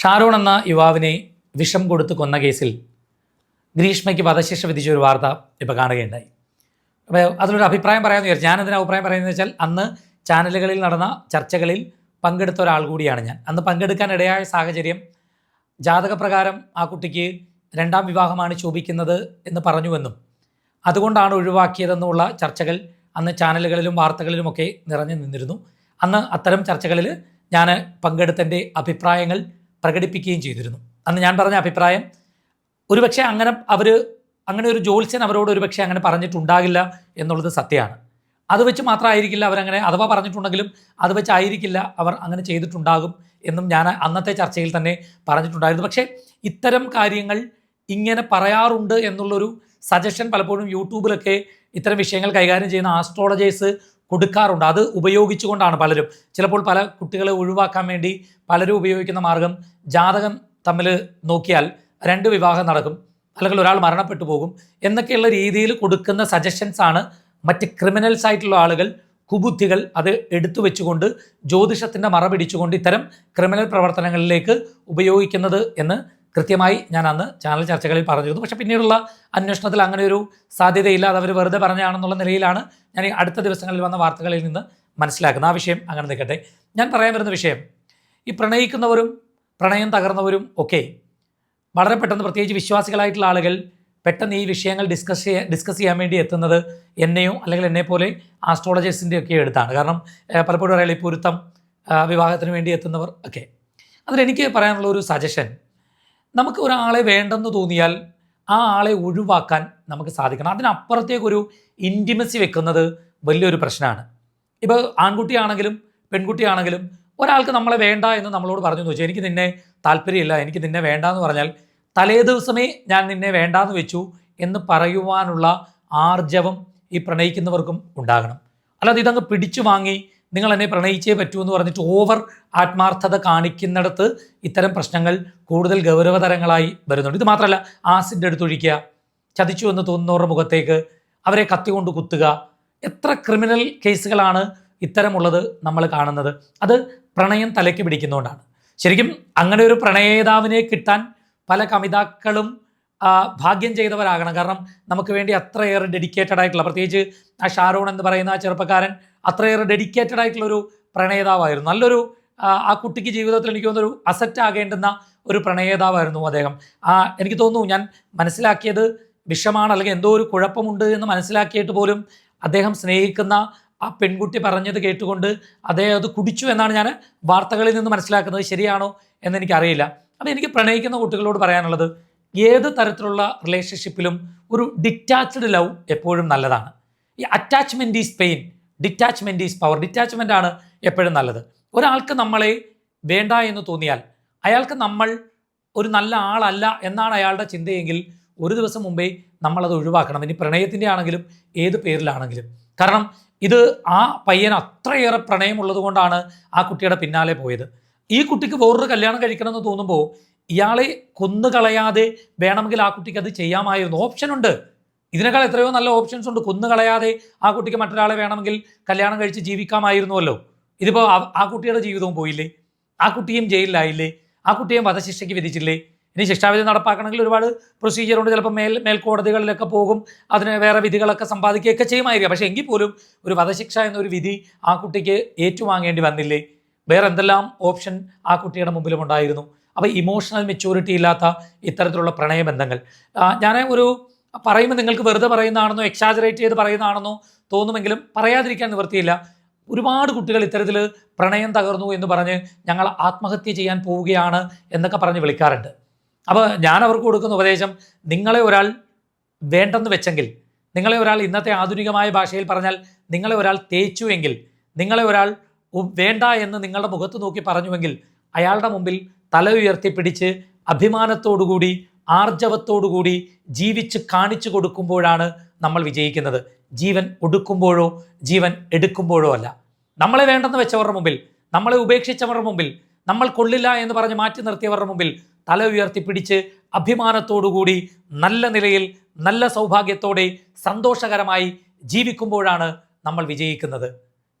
ഷാരോൺ എന്ന യുവാവിനെ വിഷം കൊടുത്ത് കൊന്ന കേസിൽ ഗ്രീഷ്മയ്ക്ക് വധശിക്ഷ വിധിച്ച ഒരു വാർത്ത ഇപ്പോൾ കാണുകയുണ്ടായി. അപ്പോൾ അതിലൊരു അഭിപ്രായം പറയാമെന്ന് വിചാരിച്ചു. ഞാൻ അതിന് അഭിപ്രായം പറയുന്നത് വെച്ചാൽ അന്ന് ചാനലുകളിൽ നടന്ന ചർച്ചകളിൽ പങ്കെടുത്ത ഒരാൾ കൂടിയാണ് ഞാൻ. അന്ന് പങ്കെടുക്കാൻ ഇടയായ സാഹചര്യം ജാതകപ്രകാരം ആ കുട്ടിക്ക് രണ്ടാം വിവാഹമാണ് ശോഭിക്കുന്നത് എന്ന് പറഞ്ഞുവെന്നും അതുകൊണ്ടാണ് ഒഴിവാക്കിയതെന്നുള്ള ചർച്ചകൾ അന്ന് ചാനലുകളിലും വാർത്തകളിലുമൊക്കെ നിറഞ്ഞു നിന്നിരുന്നു. അന്ന് അത്തരം ചർച്ചകളിൽ ഞാൻ പങ്കെടുത്തതിന്റെ അഭിപ്രായങ്ങൾ പ്രകടിപ്പിക്കുകയും ചെയ്തിരുന്നു. അന്ന് ഞാൻ പറഞ്ഞ അഭിപ്രായം ഒരുപക്ഷെ അങ്ങനെ അവർ അങ്ങനെ ഒരു ജോത്സ്യൻ അവരോട് ഒരുപക്ഷെ അങ്ങനെ പറഞ്ഞിട്ടുണ്ടാകില്ല എന്നുള്ളത് സത്യമാണ്. അത് വെച്ച് മാത്രമായിരിക്കില്ല അവരങ്ങനെ അഥവാ പറഞ്ഞിട്ടുണ്ടെങ്കിലും അത് വെച്ചായിരിക്കില്ല അവർ അങ്ങനെ ചെയ്തിട്ടുണ്ടാകും എന്നും ഞാൻ അന്നത്തെ ചർച്ചയിൽ തന്നെ പറഞ്ഞിട്ടുണ്ടായിരുന്നു. പക്ഷേ ഇത്തരം കാര്യങ്ങൾ ഇങ്ങനെ പറയാറുണ്ട് എന്നുള്ളൊരു സജഷൻ പലപ്പോഴും യൂട്യൂബിലൊക്കെ ഇത്തരം വിഷയങ്ങൾ കൈകാര്യം ചെയ്യുന്ന ആസ്ട്രോളജേഴ്സ് കൊടുക്കാറുണ്ട്. അത് ഉപയോഗിച്ചുകൊണ്ടാണ് പലരും. ചിലപ്പോൾ പല കുട്ടികളെ ഒഴിവാക്കാൻ വേണ്ടി പലരും ഉപയോഗിക്കുന്ന മാർഗം ജാതകം തമ്മിൽ നോക്കിയാൽ രണ്ട് വിവാഹം നടക്കും. അല്ലെങ്കിൽ ഒരാൾ മരണപ്പെട്ടു പോകും. എന്നൊക്കെയുള്ള രീതിയിൽ കൊടുക്കുന്ന സജഷൻസ് ആണ് മറ്റ് ക്രിമിനൽസ് ആയിട്ടുള്ള ആളുകൾ കുബുദ്ധികൾ അത് എടുത്തു വെച്ചുകൊണ്ട് ജ്യോതിഷത്തിന്റെ മറ പിടിച്ചുകൊണ്ട് ഇത്തരം ക്രിമിനൽ പ്രവർത്തനങ്ങളിലേക്ക് ഉപയോഗിക്കുന്നത് എന്ന് കൃത്യമായി ഞാൻ അന്ന് ചാനൽ ചർച്ചകളിൽ പറഞ്ഞിരുന്നു. പക്ഷേ പിന്നീടുള്ള അന്വേഷണത്തിൽ അങ്ങനെ ഒരു സാധ്യതയില്ല. അത് അവർ വെറുതെ പറഞ്ഞാണെന്നുള്ള നിലയിലാണ് ഞാൻ ഈ അടുത്ത ദിവസങ്ങളിൽ വന്ന വാർത്തകളിൽ നിന്ന് മനസ്സിലാക്കുന്നത്. ആ വിഷയം അങ്ങനെ നിൽക്കട്ടെ. ഞാൻ പറയാൻ വരുന്ന വിഷയം ഈ പ്രണയിക്കുന്നവരും പ്രണയം തകർന്നവരും ഒക്കെ വളരെ പെട്ടെന്ന് പ്രത്യേകിച്ച് വിശ്വാസികളായിട്ടുള്ള ആളുകൾ പെട്ടെന്ന് ഈ വിഷയങ്ങൾ ഡിസ്കസ് ചെയ്യാൻ ഡിസ്കസ് ചെയ്യാൻ വേണ്ടി എത്തുന്നത് എന്നെയോ അല്ലെങ്കിൽ എന്നെ പോലെ ആസ്ട്രോളജേഴ്സിന്റെ ഒക്കെ എടുത്താണ് കാരണം പലപ്പോഴും പറയാനുള്ള ഈ പൊരുത്തം വിവാഹത്തിന് വേണ്ടി എത്തുന്നവർ ഒക്കെ. അതിലെനിക്ക് പറയാനുള്ള ഒരു സജഷൻ നമുക്ക് ഒരാളെ വേണ്ടെന്ന് തോന്നിയാൽ ആ ആളെ ഒഴിവാക്കാൻ നമുക്ക് സാധിക്കണം. അതിനപ്പുറത്തേക്കൊരു ഇന്റിമസി വെക്കുന്നത് വലിയൊരു പ്രശ്നമാണ്. ഇപ്പോൾ ആൺകുട്ടിയാണെങ്കിലും പെൺകുട്ടിയാണെങ്കിലും ഒരാൾക്ക് നമ്മളെ വേണ്ട എന്ന് നമ്മളോട് പറഞ്ഞു എന്ന് വെച്ചാൽ എനിക്ക് നിന്നെ താല്പര്യമില്ല എനിക്ക് നിന്നെ വേണ്ട എന്ന് പറഞ്ഞാൽ തലേ ദിവസമേ ഞാൻ നിന്നെ വേണ്ടാന്ന് വെച്ചു എന്ന് പറയുവാനുള്ള ആർജവം ഈ പ്രണയിക്കുന്നവർക്കും ഉണ്ടാകണം. അല്ലാതെ ഇതങ്ങ് പിടിച്ചു വാങ്ങി നിങ്ങൾ എന്നെ പ്രണയിച്ചേ പറ്റൂ എന്ന് പറഞ്ഞിട്ട് ഓവർ ആത്മാർത്ഥത കാണിക്കുന്നിടത്ത് ഇത്തരം പ്രശ്നങ്ങൾ കൂടുതൽ ഗൗരവതരങ്ങളായി വരുന്നുണ്ട്. ഇത് മാത്രമല്ല ആസിഡ് എടുത്തൊഴിക്കുക ചതിച്ചു എന്ന് തോന്നുന്നവരുടെ മുഖത്തേക്ക് അവരെ കത്തി കൊണ്ട് കുത്തുക എത്ര ക്രിമിനൽ കേസുകളാണ് ഇത്തരമുള്ളത് നമ്മൾ കാണുന്നത്. അത് പ്രണയം തലയ്ക്ക് പിടിക്കുന്നതുകൊണ്ടാണ്. ശരിക്കും അങ്ങനെ ഒരു പ്രണയേതാവിനെ കിട്ടാൻ പല കമിതാക്കളും ഭാഗ്യം ചെയ്തവരാകണം. കാരണം നമുക്ക് വേണ്ടി അത്രയേറെ ഡെഡിക്കേറ്റഡ് ആയിട്ടുള്ള പ്രത്യേകിച്ച് ആ ഷാരോൺ എന്ന് പറയുന്ന ആ ചെറുപ്പക്കാരൻ അത്രയേറെ ഡെഡിക്കേറ്റഡ് ആയിട്ടുള്ള ഒരു പ്രണയേതാവായിരുന്നു നല്ലൊരു ആ, കുട്ടിക്ക് ജീവിതത്തിൽ എനിക്ക് തോന്നുന്നൊരു അസറ്റ് ആകേണ്ടുന്ന ഒരു പ്രണയതാവായിരുന്നു അദ്ദേഹം. ആ എനിക്ക് തോന്നുന്നു ഞാൻ മനസ്സിലാക്കിയത് വിഷമാണ് അല്ലെങ്കിൽ എന്തോ ഒരു കുഴപ്പമുണ്ട് എന്ന് മനസ്സിലാക്കിയിട്ട് പോലും അദ്ദേഹം സ്നേഹിക്കുന്ന ആ പെൺകുട്ടി പറഞ്ഞത് കേട്ടുകൊണ്ട് അദ്ദേഹം അത് കുടിച്ചു എന്നാണ് ഞാൻ വാർത്തകളിൽ നിന്ന് മനസ്സിലാക്കുന്നത്. ശരിയാണോ എന്ന് എനിക്കറിയില്ല. അപ്പോൾ എനിക്ക് പ്രണയിക്കുന്ന കുട്ടികളോട് പറയാനുള്ളത് ഏത് തരത്തിലുള്ള റിലേഷൻഷിപ്പിലും ഒരു ഡിറ്റാച്ച്ഡ് ലവ് എപ്പോഴും നല്ലതാണ്. ഈ attachment is pain detachment is power detachment ആണ് എപ്പോഴും നല്ലത്. ഒരാൾക്ക് നമ്മളെ വേണ്ട എന്ന് തോന്നിയാൽ അയാൾക്ക് നമ്മൾ ഒരു നല്ല ആളല്ല എന്നാണ് അയാളുടെ ചിന്തയെങ്കിൽ ഒരു ദിവസം മുമ്പേ നമ്മളത് ഒഴിവാക്കണം. ഇനി പ്രണയത്തിന്റെ ആണെങ്കിലും ഏത് പേരിലാണെങ്കിലും. കാരണം ഇത് ആ പയ്യൻ അത്രയേറെ പ്രണയമുള്ളത് കൊണ്ടാണ് ആ കുട്ടിയുടെ പിന്നാലെ പോയത്. ഈ കുട്ടിക്ക് വേറൊരു കല്യാണം കഴിക്കണമെന്ന് തോന്നുമ്പോൾ ഇയാളെ കൊന്നുകളയാതെ വേണമെങ്കിൽ ആ കുട്ടിക്ക് അത് ചെയ്യാമായിരുന്നു. ഓപ്ഷൻ ഉണ്ട്. ഇതിനേക്കാൾ എത്രയോ നല്ല ഓപ്ഷൻസ് ഉണ്ട്. കൊന്നുകളയാതെ ആ കുട്ടിക്ക് മറ്റൊരാളെ വേണമെങ്കിൽ കല്യാണം കഴിച്ച് ജീവിക്കാമായിരുന്നുവല്ലോ. ഇതിപ്പോൾ ആ- കുട്ടിയുടെ ജീവിതവും പോയില്ലേ? ആ കുട്ടിയും ജയിലിലായില്ലേ? ആ കുട്ടിയും വധശിക്ഷയ്ക്ക് വിധിച്ചില്ലേ? ഇനി ശിക്ഷാവിധി നടപ്പാക്കണമെങ്കിൽ ഒരുപാട് പ്രൊസീജിയർ ഉണ്ട്. ചിലപ്പോൾ മേൽ മേൽക്കോടതികളിലൊക്കെ പോകും. അതിന് വേറെ വിധികളൊക്കെ സമ്പാദിക്കുകയൊക്കെ ചെയ്യുമായിരിക്കും. പക്ഷേ എങ്കിൽ പോലും ഒരു വധശിക്ഷ എന്നൊരു വിധി ആ കുട്ടിക്ക് ഏറ്റുവാങ്ങേണ്ടി വന്നില്ലേ? വേറെ എന്തെല്ലാം ഓപ്ഷൻ ആ കുട്ടിയുടെ മുമ്പിലും ഉണ്ടായിരുന്നു? അപ്പോൾ ഇമോഷണൽ മെച്യൂരിറ്റി ഇല്ലാത്ത ഇത്തരത്തിലുള്ള പ്രണയബന്ധങ്ങൾ. ഞാൻ ഒരു പറയുമ്പോൾ നിങ്ങൾക്ക് വെറുതെ പറയുന്നതാണെന്നോ എക്സാജറേറ്റ് ചെയ്ത് പറയുന്നതാണെന്നോ തോന്നുമെങ്കിലും പറയാതിരിക്കാൻ നിവൃത്തിയില്ല. ഒരുപാട് കുട്ടികൾ ഇത്തരത്തിൽ പ്രണയം തകർന്നു എന്ന് പറഞ്ഞ് ഞങ്ങൾ ആത്മഹത്യ ചെയ്യാൻ പോവുകയാണ് എന്നൊക്കെ പറഞ്ഞ് വിളിക്കാറുണ്ട്. അപ്പോൾ ഞാൻ അവർക്ക് കൊടുക്കുന്ന ഉപദേശം നിങ്ങളെ ഒരാൾ വേണ്ടെന്ന് വെച്ചെങ്കിൽ നിങ്ങളെ ഒരാൾ ഇന്നത്തെ ആധുനികമായ ഭാഷയിൽ പറഞ്ഞാൽ നിങ്ങളെ ഒരാൾ തേച്ചുവെങ്കിൽ നിങ്ങളെ ഒരാൾ വേണ്ട എന്ന് നിങ്ങളുടെ മുഖത്ത് നോക്കി പറഞ്ഞുവെങ്കിൽ അയാളുടെ മുമ്പിൽ തല ഉയർത്തി പിടിച്ച് അഭിമാനത്തോടുകൂടി ആർജവത്തോടുകൂടി ജീവിച്ച് കാണിച്ചു കൊടുക്കുമ്പോഴാണ് നമ്മൾ വിജയിക്കുന്നത്. ജീവൻ ഒടുക്കുമ്പോഴോ ജീവൻ എടുക്കുമ്പോഴോ അല്ല. നമ്മളെ വേണ്ടെന്ന് വെച്ചവരുടെ മുമ്പിൽ നമ്മളെ ഉപേക്ഷിച്ചവരുടെ മുമ്പിൽ നമ്മൾ കൊള്ളില്ല എന്ന് പറഞ്ഞ് മാറ്റി നിർത്തിയവരുടെ മുമ്പിൽ തല ഉയർത്തിപ്പിടിച്ച് അഭിമാനത്തോടുകൂടി നല്ല നിലയിൽ നല്ല സൗഭാഗ്യത്തോടെ സന്തോഷകരമായി ജീവിക്കുമ്പോഴാണ് നമ്മൾ വിജയിക്കുന്നത്.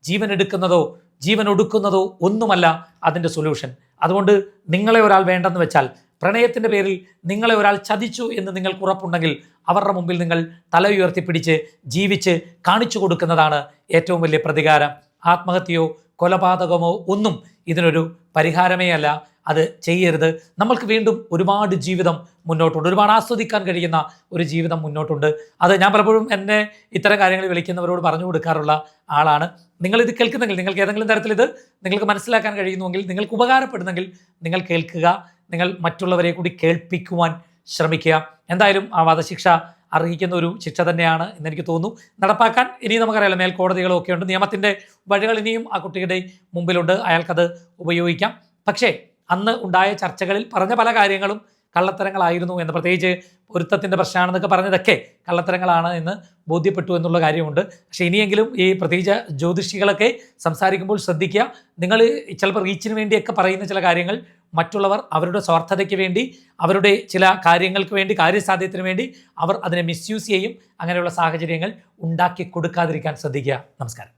ജീവൻ എടുക്കുന്നതോ ജീവൻ ഒടുക്കുന്നതോ ഒന്നുമല്ല അതിന്റെ സൊല്യൂഷൻ അതുകൊണ്ട് നിങ്ങളെ ഒരാൾ വേണ്ടെന്ന് വെച്ചാൽ പ്രണയത്തിന്റെ പേരിൽ നിങ്ങളെ ഒരാൾ ചതിച്ചു എന്ന് നിങ്ങൾക്ക് ഉറപ്പുണ്ടെങ്കിൽ അവരുടെ മുമ്പിൽ നിങ്ങൾ തല ഉയർത്തിപ്പിടിച്ച് ജീവിച്ച് കാണിച്ചു കൊടുക്കുന്നതാണ് ഏറ്റവും വലിയ പ്രതികാരം. ആത്മഹത്യയോ കൊലപാതകമോ ഒന്നും ഇതിനൊരു പരിഹാരമേ അല്ല. അത് ചെയ്യരുത്. നമ്മൾക്ക് വീണ്ടും ഒരുപാട് ജീവിതം മുന്നോട്ടുണ്ട്. ഒരുപാട് ആസ്വദിക്കാൻ കഴിയുന്ന ഒരു ജീവിതം മുന്നോട്ടുണ്ട്. അത് ഞാൻ പലപ്പോഴും എന്നെ ഇത്തരം കാര്യങ്ങൾ വിളിക്കുന്നവരോട് പറഞ്ഞു കൊടുക്കാറുള്ള ആളാണ്. നിങ്ങളിത് കേൾക്കുന്നെങ്കിൽ നിങ്ങൾക്ക് ഏതെങ്കിലും തരത്തിൽ ഇത് നിങ്ങൾക്ക് മനസ്സിലാക്കാൻ കഴിയുന്നുവെങ്കിൽ നിങ്ങൾക്ക് ഉപകാരപ്പെടുന്നെങ്കിൽ നിങ്ങൾ കേൾക്കുക. നിങ്ങൾ മറ്റുള്ളവരെ കൂടി കേൾപ്പിക്കുവാൻ ശ്രമിക്കുക. എന്തായാലും ആ വധശിക്ഷ അർഹിക്കുന്ന ഒരു ശിക്ഷ തന്നെയാണ് എന്നെനിക്ക് തോന്നുന്നു. നടപ്പാക്കാൻ ഇനി നമുക്കറിയാലോ മേൽക്കോടതികളും ഒക്കെ ഉണ്ട്. നിയമത്തിന്റെ വഴികൾ ഇനിയും ആ കുട്ടിയുടെ മുമ്പിലുണ്ട്. അയാൾക്കത് ഉപയോഗിക്കാം. പക്ഷേ അന്ന് ഉണ്ടായ ചർച്ചകളിൽ പറഞ്ഞ പല കാര്യങ്ങളും കള്ളത്തരങ്ങളായിരുന്നു എന്ന് പ്രത്യേകിച്ച് പൊരുത്തത്തിന്റെ പ്രശ്നമാണെന്നൊക്കെ പറഞ്ഞതൊക്കെ കള്ളത്തരങ്ങളാണ് എന്ന് ബോധ്യപ്പെട്ടു എന്നുള്ള കാര്യമുണ്ട്. പക്ഷേ ഇനിയെങ്കിലും ഈ പ്രത്യേകിച്ച് ജ്യോതിഷികളൊക്കെ സംസാരിക്കുമ്പോൾ ശ്രദ്ധിക്കുക. നിങ്ങൾ ചിലപ്പോൾ റീച്ചിന് വേണ്ടിയൊക്കെ പറയുന്ന ചില കാര്യങ്ങൾ മറ്റുള്ളവർ അവരുടെ സ്വാർത്ഥതയ്ക്ക് വേണ്ടി അവരുടെ ചില കാര്യങ്ങൾക്ക് വേണ്ടി കാര്യസാധ്യത്തിന് വേണ്ടി അവർ അതിനെ മിസ്യൂസ് ചെയ്യും. അങ്ങനെയുള്ള സാഹചര്യങ്ങൾ ഉണ്ടാക്കി കൊടുക്കാതിരിക്കാൻ ശ്രദ്ധിക്കുക. നമസ്കാരം.